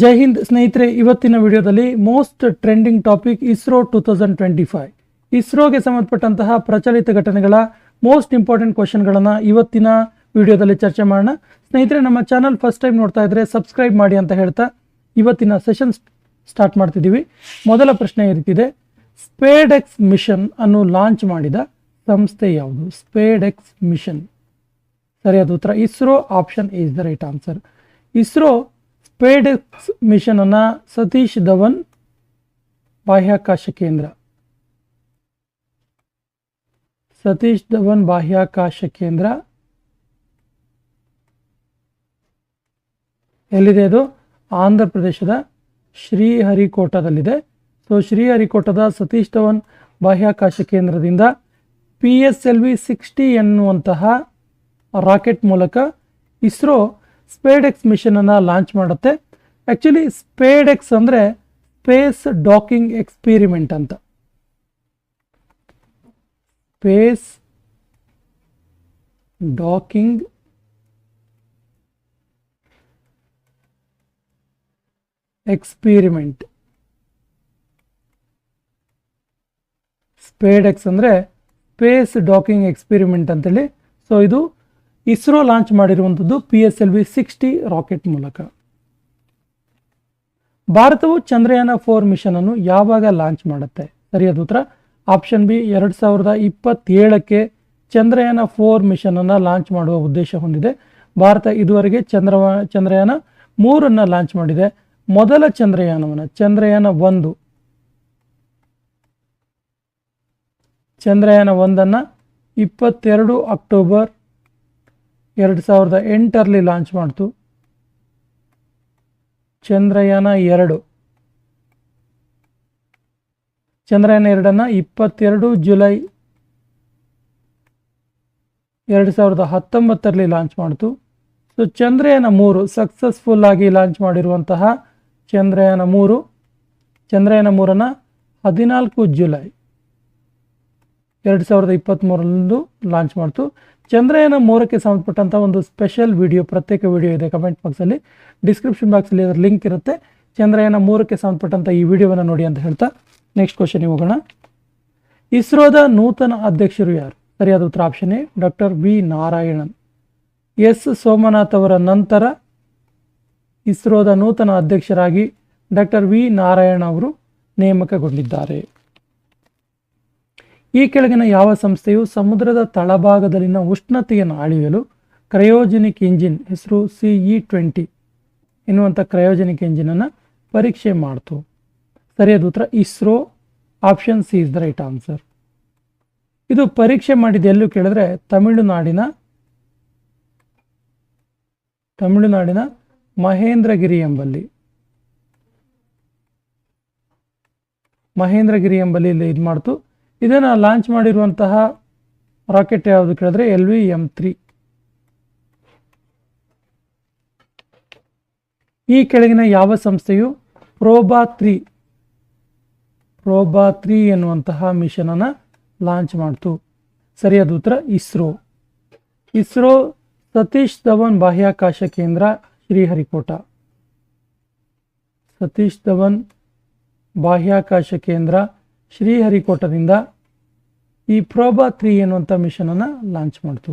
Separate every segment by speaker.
Speaker 1: ಜೈ ಹಿಂದ್ ಸ್ನೇಹಿತರೆ, ಇವತ್ತಿನ ವಿಡಿಯೋದಲ್ಲಿ most trending topic ISRO two thousand twenty five. ಇಸ್ರೋಗೆ ಸಂಬಂಧಪಟ್ಟಂತಹ ಪ್ರಚಲಿತ ಘಟನೆಗಳ ಮೋಸ್ಟ್ ಇಂಪಾರ್ಟೆಂಟ್ ಕ್ವಶನ್ಗಳನ್ನು ಇವತ್ತಿನ ವಿಡಿಯೋದಲ್ಲಿ ಚರ್ಚೆ ಮಾಡೋಣ. ಸ್ನೇಹಿತರೆ, ನಮ್ಮ ಚಾನಲ್ ಫಸ್ಟ್ ಟೈಮ್ ನೋಡ್ತಾ ಇದ್ರೆ ಸಬ್ಸ್ಕ್ರೈಬ್ ಮಾಡಿ ಅಂತ ಹೇಳ್ತಾ ಇವತ್ತಿನ ಸೆಷನ್ ಸ್ಟಾರ್ಟ್ ಮಾಡ್ತಿದ್ದೀವಿ. ಮೊದಲ ಪ್ರಶ್ನೆ ಇರ್ತಿದೆ ಸ್ಪೇಡ್ ಎಕ್ಸ್ ಮಿಷನ್ ಅನ್ನು ಲಾಂಚ್ ಮಾಡಿದ ಸಂಸ್ಥೆ ಯಾವುದು? SpaDeX mission. ಸರಿಯಾದ ಉತ್ತರ ISRO, option is the right answer. ISRO mission ಅನ್ನ ಸತೀಶ್ ಧವನ್ ಬಾಹ್ಯಾಕಾಶ ಕೇಂದ್ರ. ಸತೀಶ್ ಧವನ್ ಬಾಹ್ಯಾಕಾಶ ಕೇಂದ್ರ. ಎಲ್ಲಿದೆ ಅದು? ಆಂಧ್ರ ಪ್ರದೇಶದ ಶ್ರೀಹರಿಕೋಟದಲ್ಲಿದೆ. ಸೊ ಶ್ರೀಹರಿಕೋಟದ ಸತೀಶ್ ಧವನ್ ಬಾಹ್ಯಾಕಾಶ ಕೇಂದ್ರದಿಂದ P S L V sixty ಎನ್ನುವಂತಹ ರಾಕೆಟ್ ಮೂಲಕ ಇಸ್ರೋ ಸ್ಪೇಡೆಕ್ಸ್ ಮಿಷನನ್ನು ಲಾಂಚ್ ಮಾಡುತ್ತೆ. ಆ್ಯಕ್ಚುಲಿ ಸ್ಪೇಡೆಕ್ಸ್ ಅಂದರೆ ಸ್ಪೇಸ್ ಡಾಕಿಂಗ್ ಎಕ್ಸ್ಪೀರಿಮೆಂಟ್ ಅಂತ. Space docking experiment. Speed X ಅಂದರೆ ಸ್ಪೇಸ್ ಡಾಕಿಂಗ್ ಎಕ್ಸ್ಪೀರಿಮೆಂಟ್ ಅಂತೇಳಿ. ಸೊ ಇದು ಇಸ್ರೋ ಲಾಂಚ್ ಮಾಡಿರುವಂಥದ್ದು P S L V sixty rocket ಮೂಲಕ. ಭಾರತವು ಚಂದ್ರಯಾನ ಫೋರ್ ಮಿಷನ್ ಅನ್ನು ಯಾವಾಗ ಲಾಂಚ್ ಮಾಡುತ್ತೆ? ಸರಿಯಾದ ಉತ್ತರ ಆಪ್ಷನ್ ಬಿ ಎರಡು ಸಾವಿರದ ಇಪ್ಪತ್ತೇಳಕ್ಕೆ ಚಂದ್ರಯಾನ ಫೋರ್ ಮಿಷನ್ ಅನ್ನು ಲಾಂಚ್ ಮಾಡುವ ಉದ್ದೇಶ ಹೊಂದಿದೆ. ಭಾರತ ಇದುವರೆಗೆ ಚಂದ್ರ ಚಂದ್ರಯಾನ ಮೂರನ್ನು ಲಾಂಚ್ ಮಾಡಿದೆ. ಮೊದಲ ಚಂದ್ರಯಾನವನ್ನು, ಚಂದ್ರಯಾನ ಒಂದು. ಚಂದ್ರಯಾನ ಒಂದನ್ನು ಇಪ್ಪತ್ತೆರಡು ಅಕ್ಟೋಬರ್ ಎರಡು ಸಾವಿರದ ಎಂಟರಲ್ಲಿ ಲಾಂಚ್ ಮಾಡ್ತು. ಚಂದ್ರಯಾನ ಎರಡು. ಚಂದ್ರಯಾನ ಎರಡನ್ನು ಇಪ್ಪತ್ತೆರಡು ಜುಲೈ ಎರಡು ಸಾವಿರದ ಹತ್ತೊಂಬತ್ತರಲ್ಲಿ ಲಾಂಚ್ ಮಾಡ್ತು. ಸೊ ಚಂದ್ರಯಾನ ಮೂರು ಸಕ್ಸಸ್ಫುಲ್ ಆಗಿ ಲಾಂಚ್ ಮಾಡಿರುವಂತಹ ಚಂದ್ರಯಾನ ಮೂರು. ಚಂದ್ರಯಾನ ಮೂರನ್ನು ಹದಿನಾಲ್ಕು ಜುಲೈ ಎರಡು ಸಾವಿರದ ಇಪ್ಪತ್ತ್ಮೂರರಂದು ಲಾಂಚ್ ಮಾಡ್ತು. ಚಂದ್ರಯಾನ ಮೂರಕ್ಕೆ ಸಂಬಂಧಪಟ್ಟಂಥ ಒಂದು ಸ್ಪೆಷಲ್ ವಿಡಿಯೋ ಪ್ರತ್ಯೇಕ ವಿಡಿಯೋ ಇದೆ ಕಮೆಂಟ್ ಬಾಕ್ಸಲ್ಲಿ ಡಿಸ್ಕ್ರಿಪ್ಷನ್ ಬಾಕ್ಸಲ್ಲಿ ಅದರ ಲಿಂಕ್ ಇರುತ್ತೆ. ಚಂದ್ರಯಾನ ಮೂರಕ್ಕೆ ಸಂಬಂಧಪಟ್ಟಂಥ ಈ ವಿಡಿಯೋವನ್ನು ನೋಡಿ ಅಂತ ಹೇಳ್ತಾ ನೆಕ್ಸ್ಟ್ ಕ್ವಶನ್ಗೆ ಹೋಗೋಣ. ಇಸ್ರೋದ ನೂತನ ಅಧ್ಯಕ್ಷರು ಯಾರು? ಸರಿಯಾದ ಉತ್ತರ option A doctor V Narayanan. S Somanath ಅವರ ನಂತರ ಇಸ್ರೋದ ನೂತನ ಅಧ್ಯಕ್ಷರಾಗಿ ಡಾಕ್ಟರ್ ವಿ ನಾರಾಯಣ ಅವರು ನೇಮಕಗೊಂಡಿದ್ದಾರೆ. ಈ ಕೆಳಗಿನ ಯಾವ ಸಂಸ್ಥೆಯು ಸಮುದ್ರದ ತಳಭಾಗದಲ್ಲಿನ ಉಷ್ಣತೆಯನ್ನು ಅಳೆಯಲು ಕ್ರಯೋಜೆನಿಕ್ ಇಂಜಿನ್ ಹೆಸರು ಸಿ ಇ ಟ್ವೆಂಟಿ ಎನ್ನುವಂಥ ಕ್ರಯೋಜೆನಿಕ್ ಇಂಜಿನನ್ನು ಪರೀಕ್ಷೆ ಮಾಡ್ತು. ಸರಿಯಾದ ಉತ್ತರ ISRO. Option C is the right answer ಇದು ಪರೀಕ್ಷೆ ಮಾಡಿದ ಎಲ್ಲೂ ಕೇಳಿದ್ರೆ ತಮಿಳುನಾಡಿನ ತಮಿಳುನಾಡಿನ ಮಹೇಂದ್ರಗಿರಿ ಎಂಬಲ್ಲಿ. ಮಹೇಂದ್ರಗಿರಿ ಎಂಬಲ್ಲಿ ಇಲ್ಲಿ ಇದು ಮಾಡ್ತು. ಇದನ್ನು ಲಾಂಚ್ ಮಾಡಿರುವಂತಹ ರಾಕೆಟ್ ಯಾವುದು ಕೇಳಿದ್ರೆ ಎಲ್ ವಿ ಎಂ ತ್ರೀ ಈ ಕೆಳಗಿನ ಯಾವ ಸಂಸ್ಥೆಯು ಪ್ರೋಬಾ ತ್ರೀ ಪ್ರೋಬಾ ತ್ರೀ ಎನ್ನುವಂತಹ ಮಿಷನನ್ನು ಲಾಂಚ್ ಮಾಡ್ತು. ಸರಿಯಾದ ಉತ್ತರ ಇಸ್ರೋ. ಇಸ್ರೋ ಸತೀಶ್ ಧವನ್ ಬಾಹ್ಯಾಕಾಶ ಕೇಂದ್ರ, ಶ್ರೀಹರಿಕೋಟ. ಸತೀಶ್ ಧವನ್ ಬಾಹ್ಯಾಕಾಶ ಕೇಂದ್ರ, ಶ್ರೀಹರಿಕೋಟದಿಂದ ಈ ಪ್ರೋಬಾ ತ್ರೀ ಎನ್ನುವಂಥ ಮಿಷನನ್ನು ಲಾಂಚ್ ಮಾಡ್ತು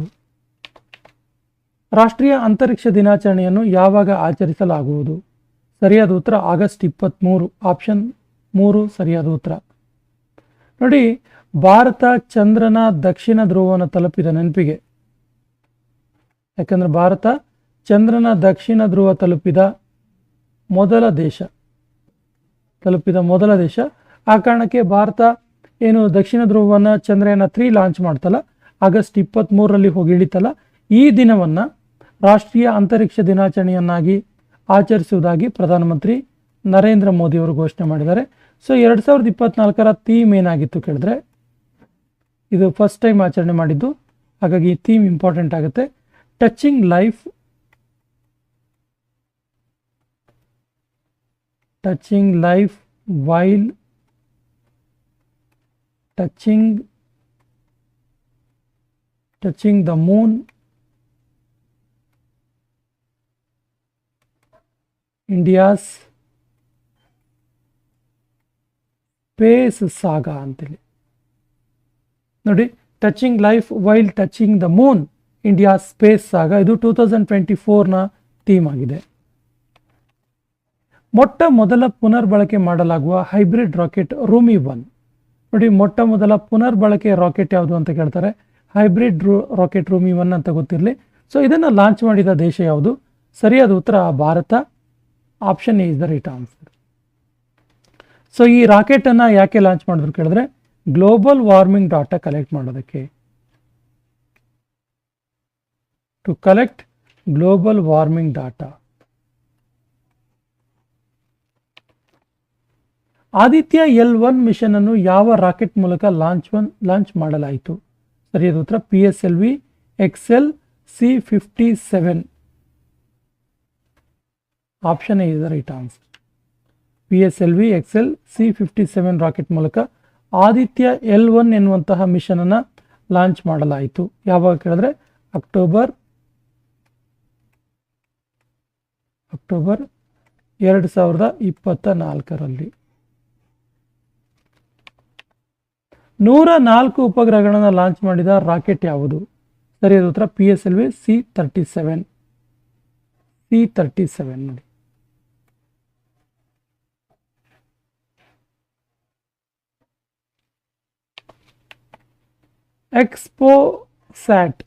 Speaker 1: ರಾಷ್ಟ್ರೀಯ ಅಂತರಿಕ್ಷ ದಿನಾಚರಣೆಯನ್ನು ಯಾವಾಗ ಆಚರಿಸಲಾಗುವುದು? ಸರಿಯಾದ ಉತ್ತರ ಆಗಸ್ಟ್ ಇಪ್ಪತ್ತ್ಮೂರು ಆಪ್ಷನ್ ಮೂರು, ಸರಿಯಾದ ಉತ್ತರ. ನೋಡಿ, ಭಾರತ ಚಂದ್ರನ ದಕ್ಷಿಣ ಧ್ರುವವನ್ನು ತಲುಪಿದ ನೆನಪಿಗೆ. ಯಾಕಂದ್ರೆ ಭಾರತ ಚಂದ್ರನ ದಕ್ಷಿಣ ಧ್ರುವ ತಲುಪಿದ ಮೊದಲ ದೇಶ. ತಲುಪಿದ ಮೊದಲ ದೇಶ. ಆ ಕಾರಣಕ್ಕೆ ಭಾರತ ಏನು ದಕ್ಷಿಣ ಧ್ರುವವನ್ನು ಚಂದ್ರಯಾನ ತ್ರೀ ಲಾಂಚ್ ಮಾಡ್ತಲ್ಲ, ಆಗಸ್ಟ್ ಇಪ್ಪತ್ತ್ಮೂರರಲ್ಲಿ ಹೋಗಿ ಇಳಿತಲ್ಲ, ಈ ದಿನವನ್ನು ರಾಷ್ಟ್ರೀಯ ಅಂತರಿಕ್ಷ ದಿನಾಚರಣೆಯನ್ನಾಗಿ ಆಚರಿಸುವುದಾಗಿ ಪ್ರಧಾನಮಂತ್ರಿ ನರೇಂದ್ರ ಮೋದಿ ಅವರು ಘೋಷಣೆ ಮಾಡಿದ್ದಾರೆ. ಸೊ ಎರಡು ಸಾವಿರದ ಇಪ್ಪತ್ನಾಲ್ಕರ ಥೀಮ್ ಏನಾಗಿತ್ತು ಕೇಳಿದ್ರೆ, ಇದು ಫಸ್ಟ್ ಟೈಮ್ ಆಚರಣೆ ಮಾಡಿದ್ದು. ಹಾಗಾಗಿ ಈ ಥೀಮ್ ಇಂಪಾರ್ಟೆಂಟ್ ಆಗುತ್ತೆ. Touching life touching life while touching touching the moon India's space saga ಅಂತೇಳಿ ನೋಡಿ touching life while touching the moon India space saga ಇದು ಟೂ ತೌಸಂಡ್ ಟ್ವೆಂಟಿ ಫೋರ್ನ ಥೀಮ್ ಆಗಿದೆ. ಮೊಟ್ಟ ಮೊದಲ ಪುನರ್ಬಳಕೆ ಮಾಡಲಾಗುವ ಹೈಬ್ರಿಡ್ ರಾಕೆಟ್ ರೂಮಿ ಒನ್ ನೋಡಿ, ಮೊಟ್ಟ ಮೊದಲ ಪುನರ್ಬಳಕೆ ರಾಕೆಟ್ ಯಾವುದು ಅಂತ ಕೇಳ್ತಾರೆ. ಹೈಬ್ರಿಡ್ ರೂ, ರಾಕೆಟ್ ರೂಮಿ ಒನ್ ಅಂತ ಗೊತ್ತಿರಲಿ. ಸೊ ಇದನ್ನು ಲಾಂಚ್ ಮಾಡಿದ ದೇಶ ಯಾವುದು? ಸರಿಯಾದ ಉತ್ತರ Bharat. Option is the right answer so ಈ ರಾಕೆಟನ್ನು ಯಾಕೆ ಲಾಂಚ್ ಮಾಡಿದ್ರು ಕೇಳಿದ್ರೆ ಗ್ಲೋಬಲ್ ವಾರ್ಮಿಂಗ್ ಡಾಟಾ ಕಲೆಕ್ಟ್ ಮಾಡೋದಕ್ಕೆ. To collect global warming data Aditya L one mission ಅನ್ನು ಯಾವ ರಾಕೆಟ್ ಮೂಲಕ ಲಾಂಚ್ ಒನ್, ಲಾಂಚ್ ಮಾಡಲಾಯಿತು? ಸರಿಯಾದ ಉತ್ತರ, P S L V XL C fifty seven. Option is the right answer P S L V XL C fifty seven rocket ಮೂಲಕ Aditya L one ಎನ್ನುವಂತಹ mission ಅನ್ನು launch ಮಾಡಲಾಯಿತು. ಯಾವಾಗ ಕೇಳಿದ್ರೆ? ಅಕ್ಟೋಬರ್ ಅಕ್ಟೋಬರ್ ಎರಡು ಸಾವಿರದ ಇಪ್ಪತ್ತ ನಾಲ್ಕರಲ್ಲಿ ನೂರ ನಾಲ್ಕು ಉಪಗ್ರಹಗಳನ್ನು ಲಾಂಚ್ ಮಾಡಿದ ರಾಕೆಟ್ ಯಾವುದು? ಸರಿಯಾದ ಉತ್ತರ P S L V C thirty seven C thirty seven ನೋಡಿ. ಎಕ್ಸ್ಪೋ ಸ್ಯಾಟ್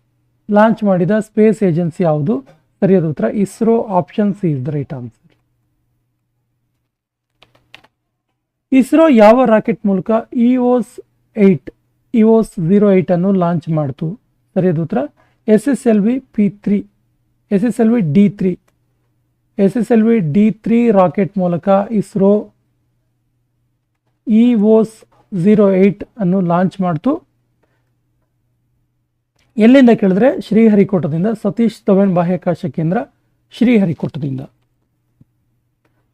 Speaker 1: ಲಾಂಚ್ ಮಾಡಿದ ಸ್ಪೇಸ್ ಏಜೆನ್ಸಿ ಯಾವುದು? ಸರಿಯಾದ ಉತ್ತರ ISRO option C is the right answer ISRO ಯಾವ ರಾಕೆಟ್ ಮೂಲಕ EOS eight EOS zero eight ಅನ್ನು ಲಾಂಚ್ ಮಾಡ್ತು. ಸರಿಯಾದ ಉತ್ತರ? S S L V P three S S L V D three S S L V D three rocket ಮೂಲಕ ISRO EOS zero eight ಅನ್ನು launch ಮಾಡ್ತು. ಎಲ್ಲಿಂದ ಕೇಳಿದ್ರೆ? ಶ್ರೀಹರಿಕೋಟದಿಂದ, ಸತೀಶ್ ಧವನ್ ಬಾಹ್ಯಾಕಾಶ ಕೇಂದ್ರ ಶ್ರೀಹರಿಕೋಟದಿಂದ.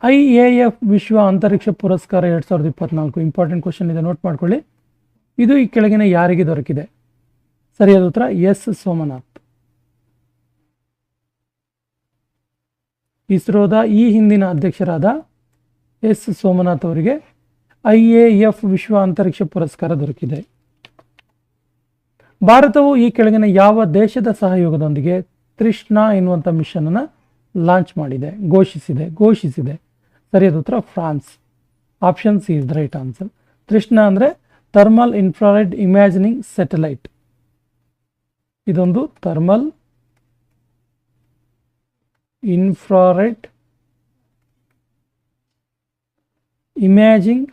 Speaker 1: ಐ ಎ ಎಫ್ ವಿಶ್ವ ಅಂತರಿಕ್ಷ ಪುರಸ್ಕಾರ ಎರಡು ಸಾವಿರದ ಇಪ್ಪತ್ನಾಲ್ಕು. ಇಂಪಾರ್ಟೆಂಟ್ ಕ್ವಶನ್ ಇದೆ ನೋಟ್ ಮಾಡ್ಕೊಳ್ಳಿ. ಇದು ಈ ಕೆಳಗಿನ ಯಾರಿಗೆ ದೊರಕಿದೆ? ಸರಿಯಾದ ಉತ್ತರ ಎಸ್ ಸೋಮನಾಥ್. ಇಸ್ರೋದ ಈ ಹಿಂದಿನ ಅಧ್ಯಕ್ಷರಾದ ಎಸ್ ಸೋಮನಾಥ್ ಅವರಿಗೆ ಐ ಎ ಎಫ್ ವಿಶ್ವ ಅಂತರಿಕ್ಷ ಪುರಸ್ಕಾರ ದೊರಕಿದೆ. ಭಾರತವು ಈ ಕೆಳಗಿನ ಯಾವ ದೇಶದ ಸಹಯೋಗದೊಂದಿಗೆ ತೃಷ್ಣಾ ಎನ್ನುವಂಥ ಮಿಷನ್ ಅನ್ನು ಲಾಂಚ್ ಮಾಡಿದೆ, ಘೋಷಿಸಿದೆ ಘೋಷಿಸಿದೆ. ಸರಿಯಾದ ಉತ್ತರ France. Option C the right answer Trishna ಅಂದರೆ ಥರ್ಮಲ್ ಇನ್ಫ್ರಾರೆಡ್ ಇಮ್ಯಾಜಿನಿಂಗ್ ಸ್ಯಾಟಲೈಟ್ ಇದೊಂದು ಥರ್ಮಲ್ ಇನ್ಫ್ರಾರೆಡ್ ಇಮ್ಯಾಜಿಂಗ್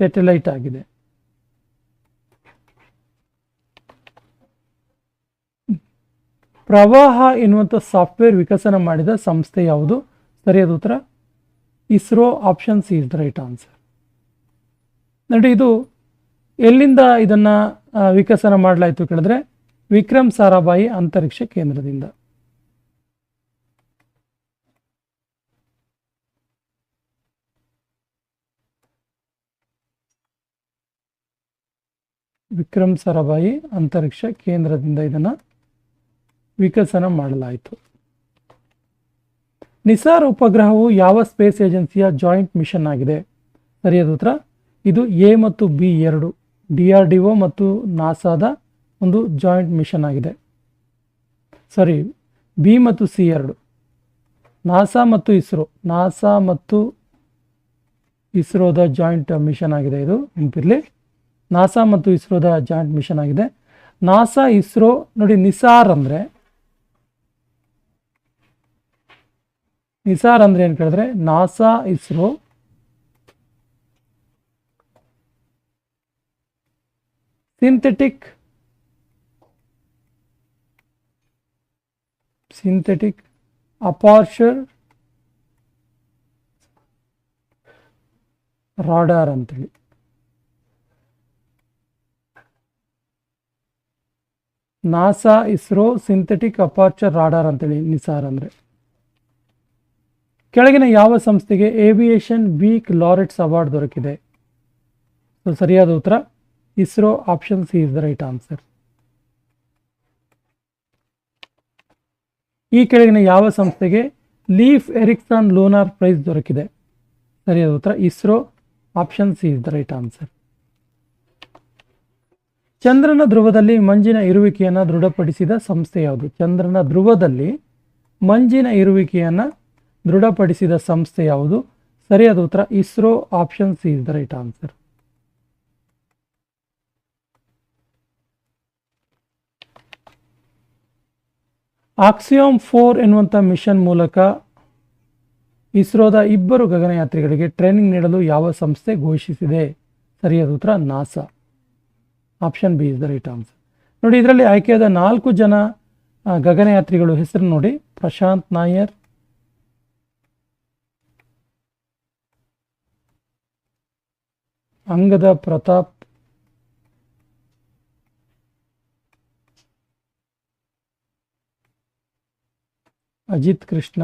Speaker 1: ಸ್ಯಾಟಲೈಟ್ ಆಗಿದೆ. ಪ್ರವಾಹ ಎನ್ನುವಂಥ ಸಾಫ್ಟ್ವೇರ್ ವಿಕಸನ ಮಾಡಿದ ಸಂಸ್ಥೆ ಯಾವುದು? ಸರಿಯಾದ ಉತ್ತರ? ISRO option C is the right answer ನೋಡಿ, ಇದು ಎಲ್ಲಿಂದ ಇದನ್ನು ವಿಕಸನ ಮಾಡಲಾಯಿತು ಕೇಳಿದ್ರೆ, ವಿಕ್ರಮ್ ಸಾರಾಭಾಯಿ ಅಂತರಿಕ್ಷ ಕೇಂದ್ರದಿಂದ. ವಿಕ್ರಮ್ ಸಾರಾಭಾಯಿ ಅಂತರಿಕ್ಷ ಕೇಂದ್ರದಿಂದ ಇದನ್ನು ವಿಕಸನ ಮಾಡಲಾಯಿತು. ನಿಸಾರ್ ಉಪಗ್ರಹವು ಯಾವ ಸ್ಪೇಸ್ ಏಜೆನ್ಸಿಯ ಜಾಯಿಂಟ್ ಮಿಷನ್ ಆಗಿದೆ? ಸರಿಯಾದ ಉತ್ತರ, ಇದು ಎ ಮತ್ತು ಬಿ ಎರಡು, ಡಿ ಆರ್ ಡಿ ಒ ಮತ್ತು ನಾಸಾದ ಒಂದು ಜಾಯಿಂಟ್ ಮಿಷನ್ ಆಗಿದೆ. ಸರಿ, ಬಿ ಮತ್ತು ಸಿ ಎರಡು. ನಾಸಾ ಮತ್ತು ಇಸ್ರೋ, ನಾಸಾ ಮತ್ತು ಇಸ್ರೋದ ಜಾಯಿಂಟ್ ಮಿಷನ್ ಆಗಿದೆ ಇದು, ನೆನಪಿರಲಿ? ನಾಸಾ ಮತ್ತು ಇಸ್ರೋದ ಜಾಯಿಂಟ್ ಮಿಷನ್ ಆಗಿದೆ. ನಾಸಾ, ಇಸ್ರೋ, ನೋಡಿ, ನಿಸಾರ್ ಅಂದರೆ ನಿಸಾರ್ ಅಂದ್ರೆ ಏನು ಕೇಳಿದ್ರೆ, NASA ISRO. Synthetic synthetic aperture radar ಅಂತೇಳಿ. NASA ISRO synthetic aperture radar ಅಂತೇಳಿ, ನಿಸಾರ್ ಅಂದರೆ. ಕೆಳಗಿನ ಯಾವ ಸಂಸ್ಥೆಗೆ ಏವಿಯೇಷನ್ ವೀಕ್ ಲಾರೆಟ್ಸ್ ಅವಾರ್ಡ್ ದೊರಕಿದೆ? ಸೊ ಸರಿಯಾದ ಉತ್ತರ, ISRO option C is the right answer ಈ ಕೆಳಗಿನ ಯಾವ ಸಂಸ್ಥೆಗೆ ಲೀಫ್ ಎರಿಕ್ಸನ್ ಲೋನಾರ್ ಪ್ರೈಸ್ ದೊರಕಿದೆ? ಸರಿಯಾದ ಉತ್ತರ, ISRO option C is the right answer ಚಂದ್ರನ ಧ್ರುವದಲ್ಲಿ ಮಂಜಿನ ಇರುವಿಕೆಯನ್ನು ದೃಢಪಡಿಸಿದ ಸಂಸ್ಥೆ ಯಾವುದು? ಚಂದ್ರನ ಧ್ರುವದಲ್ಲಿ ಮಂಜಿನ ಇರುವಿಕೆಯನ್ನು ದೃಢಪಡಿಸಿದ ಸಂಸ್ಥೆ ಯಾವುದು? ಸರಿಯಾದ ಉತ್ತರ, ISRO option C is the right answer Axiom four ಎನ್ನುವಂಥ ಮಿಷನ್ ಮೂಲಕ ಇಸ್ರೋದ ಇಬ್ಬರು ಗಗನಯಾತ್ರಿಗಳಿಗೆ ಟ್ರೈನಿಂಗ್ ನೀಡಲು ಯಾವ ಸಂಸ್ಥೆ ಘೋಷಿಸಿದೆ? ಸರಿಯಾದ ಉತ್ತರ NASA option B is the right answer ನೋಡಿ, ಇದರಲ್ಲಿ ಆಯ್ಕೆಯಾದ ನಾಲ್ಕು ಜನ ಗಗನಯಾತ್ರಿಗಳು ಹೆಸರು ನೋಡಿ. ಪ್ರಶಾಂತ್ ನಾಯರ್ ಅಂಗದ ಪ್ರತಾಪ್. ಅಜಿತ್ ಕೃಷ್ಣ.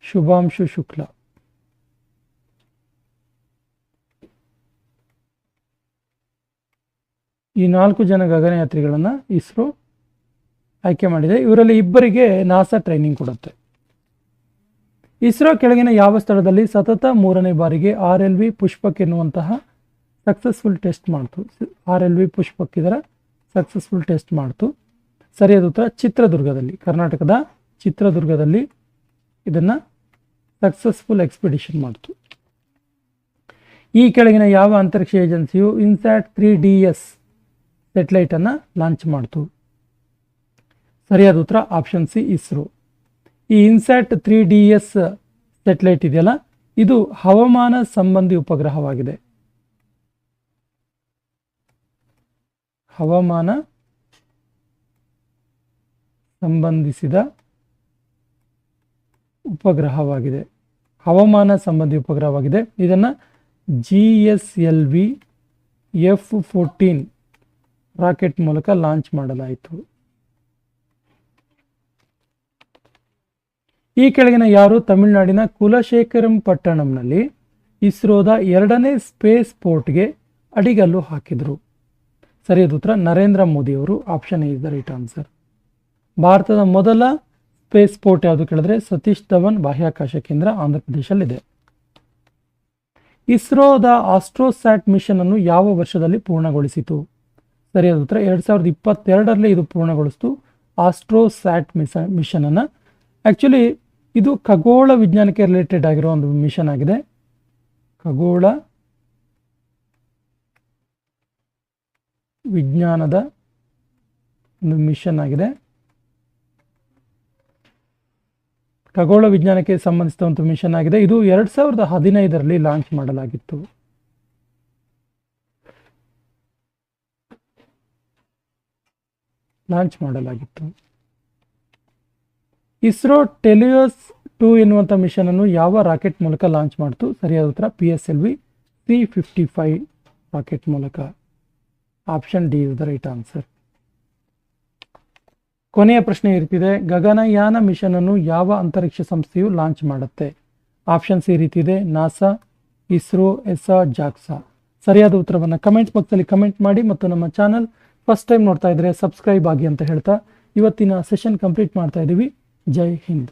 Speaker 1: ಶುಭಾಂಶು ಶುಕ್ಲ. ಈ ನಾಲ್ಕು ಜನ ಗಗನಯಾತ್ರಿಗಳನ್ನು ಇಸ್ರೋ ಆಯ್ಕೆ ಮಾಡಿದೆ. ಇವರಲ್ಲಿ ಇಬ್ಬರಿಗೆ ನಾಸಾ ಟ್ರೈನಿಂಗ್ ಕೊಡುತ್ತೆ. ಇಸ್ರೋ ಕೆಳಗಿನ ಯಾವ ಸ್ಥಳದಲ್ಲಿ ಸತತ ಮೂರನೇ ಬಾರಿಗೆ ಆರ್ ಎಲ್ ವಿ ಪುಷ್ಪಕ್ ಎನ್ನುವಂತಹ ಸಕ್ಸಸ್ಫುಲ್ ಟೆಸ್ಟ್ ಮಾಡ್ತು. ಆರ್ ಎಲ್ ವಿ ಪುಷ್ಪಕ್ ಇದರ ಸಕ್ಸಸ್ಫುಲ್ ಟೆಸ್ಟ್ ಮಾಡ್ತು. ಸರಿಯಾದ ಉತ್ತರ ಚಿತ್ರದುರ್ಗದಲ್ಲಿ, ಕರ್ನಾಟಕದ ಚಿತ್ರದುರ್ಗದಲ್ಲಿ ಇದನ್ನು ಸಕ್ಸಸ್ಫುಲ್ ಎಕ್ಸ್ಪಿಡಿಷನ್ ಮಾಡ್ತು. ಈ ಕೆಳಗಿನ ಯಾವ ಅಂತರಿಕ್ಷ ಏಜೆನ್ಸಿಯು ಇನ್ಸ್ಯಾಟ್ ತ್ರೀ ಡಿ ಎಸ್ ಸೆಟಲೈಟನ್ನು ಲಾಂಚ್ ಮಾಡ್ತು. ಸರಿಯಾದ ಉತ್ತರ ಆಪ್ಷನ್ ಸಿ ಇಸ್ರೋ. ಈ INSAT three D S satellite ಇದೆಯಲ್ಲ, ಇದು ಹವಾಮಾನ ಸಂಬಂಧಿ ಉಪಗ್ರಹವಾಗಿದೆ. ಹವಾಮಾನ ಸಂಬಂಧಿಸಿದ ಉಪಗ್ರಹವಾಗಿದೆ. ಹವಾಮಾನ ಸಂಬಂಧಿ ಉಪಗ್ರಹವಾಗಿದೆ. ಇದನ್ನು G S L V F fourteen rocket ಮೂಲಕ ಲಾಂಚ್ ಮಾಡಲಾಯಿತು. ಈ ಕೆಳಗಿನ ಯಾರು? ತಮಿಳುನಾಡಿನ ಕುಲಶೇಖರಂ ಪಟ್ಟಣಂನಲ್ಲಿ ಇಸ್ರೋದ ಎರಡನೇ ಸ್ಪೇಸ್ ಪೋರ್ಟ್ಗೆ ಅಡಿಗಲ್ಲು ಹಾಕಿದರು. ಸರಿಯಾದ ಉತ್ತರ. ನರೇಂದ್ರ ಮೋದಿಯವರು option is the right answer. ಭಾರತದ ಮೊದಲ ಸ್ಪೇಸ್ ಪೋರ್ಟ್ ಯಾವುದು ಕೇಳಿದ್ರೆ? ಸತೀಶ್ ಧವನ್ ಬಾಹ್ಯಾಕಾಶ ಕೇಂದ್ರ ಆಂಧ್ರ ಪ್ರದೇಶಲ್ಲಿದೆ. ಇಸ್ರೋದ ಆಸ್ಟ್ರೋಸ್ಯಾಟ್ ಮಿಷನ್ ಅನ್ನು ಯಾವ ವರ್ಷದಲ್ಲಿ ಪೂರ್ಣಗೊಳಿಸಿತು? ಸರಿಯಾದ ಉತ್ತರ. ಎರಡು ಸಾವಿರದ ಇಪ್ಪತ್ತೆರಡರಲ್ಲಿ ಇದು ಪೂರ್ಣಗೊಳಿಸಿತು. ಆಸ್ಟ್ರೋಸ್ಯಾಟ್ ಮಿಸ, ಮಿಷನ್ ಅನ್ನು. ಆ್ಯಕ್ಚುಲಿ ಇದು ಖಗೋಳ ವಿಜ್ಞಾನಕ್ಕೆ ರಿಲೇಟೆಡ್ ಆಗಿರೋ ಒಂದು ಮಿಷನ್ ಆಗಿದೆ. ಖಗೋಳ ವಿಜ್ಞಾನದ ಒಂದು ಮಿಷನ್ ಆಗಿದೆ. ಖಗೋಳ ವಿಜ್ಞಾನಕ್ಕೆ ಸಂಬಂಧಿಸಿದಂಥ ಮಿಷನ್ ಆಗಿದೆ. ಇದು ಎರಡು ಸಾವಿರದ ಹದಿನೈದರಲ್ಲಿ ಲಾಂಚ್ ಮಾಡಲಾಗಿತ್ತು. ಲಾಂಚ್ ಮಾಡಲಾಗಿತ್ತು. ಇಸ್ರೋ ಟೆಲಿಯೋಸ್ ಟೂ ಎನ್ನುವಂಥ ಮಿಷನ್ ಅನ್ನು ಯಾವ ರಾಕೆಟ್ ಮೂಲಕ ಲಾಂಚ್ ಮಾಡ್ತು? ಸರಿಯಾದ ಉತ್ತರ P S L V C fifty five rocket ಮೂಲಕ. Option D is the right answer. ಕೊನೆಯ ಪ್ರಶ್ನೆ ಇರ್ತಿದೆ ಗಗನಯಾನ ಮಿಷನ್ ಅನ್ನು ಯಾವ ಅಂತರಿಕ್ಷ ಸಂಸ್ಥೆಯು ಲಾಂಚ್ ಮಾಡುತ್ತೆ? ಆಪ್ಷನ್ಸ್ ಈ ರೀತಿ ಇದೆ, ನಾಸಾ, ಇಸ್ರೋ, ಎಸ್ಸಾ, ಜಾಕ್ಸಾ. ಸರಿಯಾದ ಉತ್ತರವನ್ನು ಕಮೆಂಟ್ ಬಾಕ್ಸಲ್ಲಿ ಕಮೆಂಟ್ ಮಾಡಿ ಮತ್ತು ನಮ್ಮ ಚಾನಲ್ ಫಸ್ಟ್ ಟೈಮ್ ನೋಡ್ತಾ ಇದ್ರೆ ಸಬ್ಸ್ಕ್ರೈಬ್ ಆಗಿ ಅಂತ ಹೇಳ್ತಾ ಇವತ್ತಿನ ಸೆಷನ್ ಕಂಪ್ಲೀಟ್ ಮಾಡ್ತಾ ಇದ್ದೀವಿ. ಜೈ ಹಿಂದ್